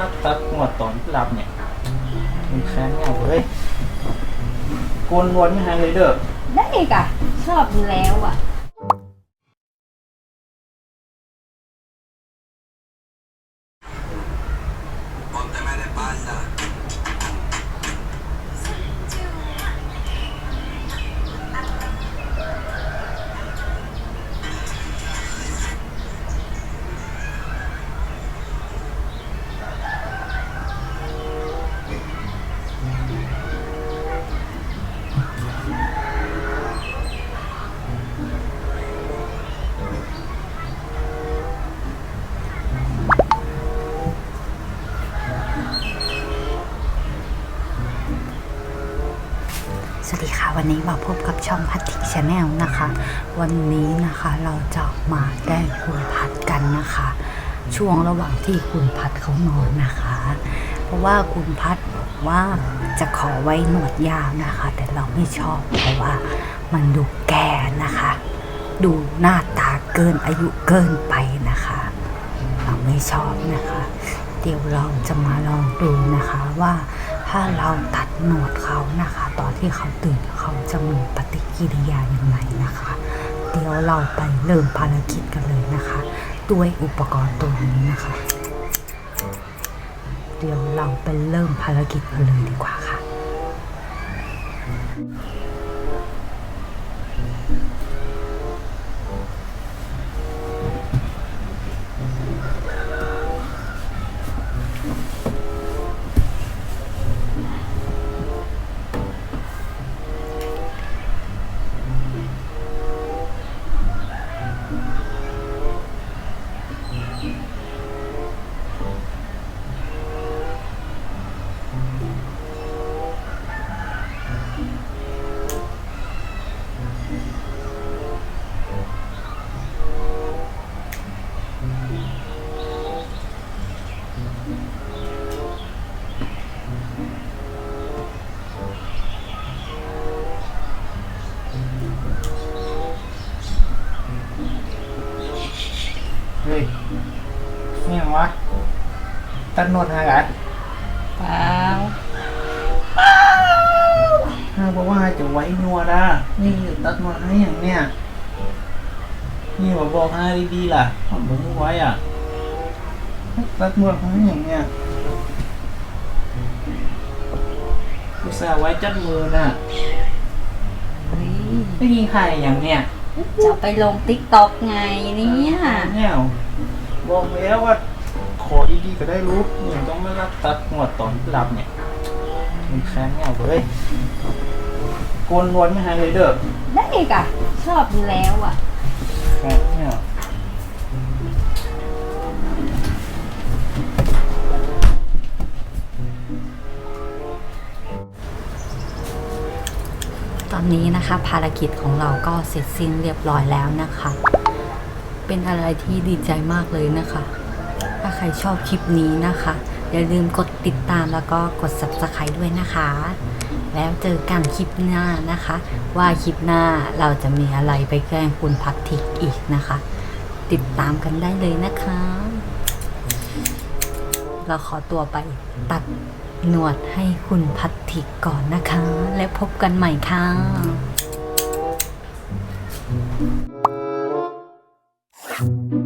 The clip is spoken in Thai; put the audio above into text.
รับตัดหัวตอนรับเนี่ยมันแค้นเงาเฮ้ยโกนวนไม่หายเลยเด้อได้กะชอบอยู่แล้วอะ วัสดีค่ะ วันนี้มาพบกับช่องพัทธิชาแนลนะคะ วันนี้นะคะเราจะมาแกล้คุณพัดกันนะคะ ช่วงระหว่างที่คุณพัดเขานอนนะคะ เพราะว่าคุณพัดบอกว่าจะขอไว้หนวดยาวนะคะ แต่เราไม่ชอบเพราะว่ามันดูแก่นะคะ ดูหน้าตาเกินอายุเกินไปนะคะ เราไม่ชอบนะคะ เดี๋ยวเราจะมาลองดูนะคะว่า ถ้าเราตัดหนวดเขานะคะ ตอนที่เขาตื่นเขาจะมีปฏิกิริยาอย่างไรนะคะ เดี๋ยวเราไปเริ่มภารกิจกันเลยนะคะ ด้วยอุปกรณ์ตัวนี้นะคะ เดี๋ยวเราไปเริ่มภารกิจกันเลยดีกว่าค่ะ ตัดหนวดหายกันเปล่าถ้าบอกว่าจะไว้หนวดอะนี่ตัดหนวดให้อย่างเนี้ยนี่บอกบอกให้ดีๆล่ะผมบอกไว้อะตัดหนวดให้อย่างเนี้ยอุตส่าห์ไว้จัดมือน่ะเฮ้ยไม่ยิงใครอย่างเนี้ยจะไปลงติ๊กต็อกไงเนี่ยเนี่ยบอกแล้วว่า ขอดีๆก็ได้รู้อย่างต้องไม่รับตัดหัวตอนหลับเนี่ยมันแค้นเงาเฮ้ยโกนวนไม่หายเลยเด้อได้กะชอบอยู่แล้วอะแค้นเงาตอนนี้นะคะ ภารกิจของเราก็เสร็จสิ้นเรียบร้อยแล้วนะคะ เป็นอะไรที่ดีใจมากเลยนะคะ ถ้าใครชอบคลิปนี้นะคะ อย่าลืมกดติดตามแล้วก็กด subscribe ด้วยนะคะ แล้วเจอกันคลิปหน้านะคะ ว่าคลิปหน้าเราจะมีอะไรไปแกล้งคุณพัททิกอีกนะคะ ติดตามกันได้เลยนะคะ เราขอตัวไปตัดหนวดให้คุณพัททิกก่อนนะคะ แล้วพบกันใหม่ค่ะ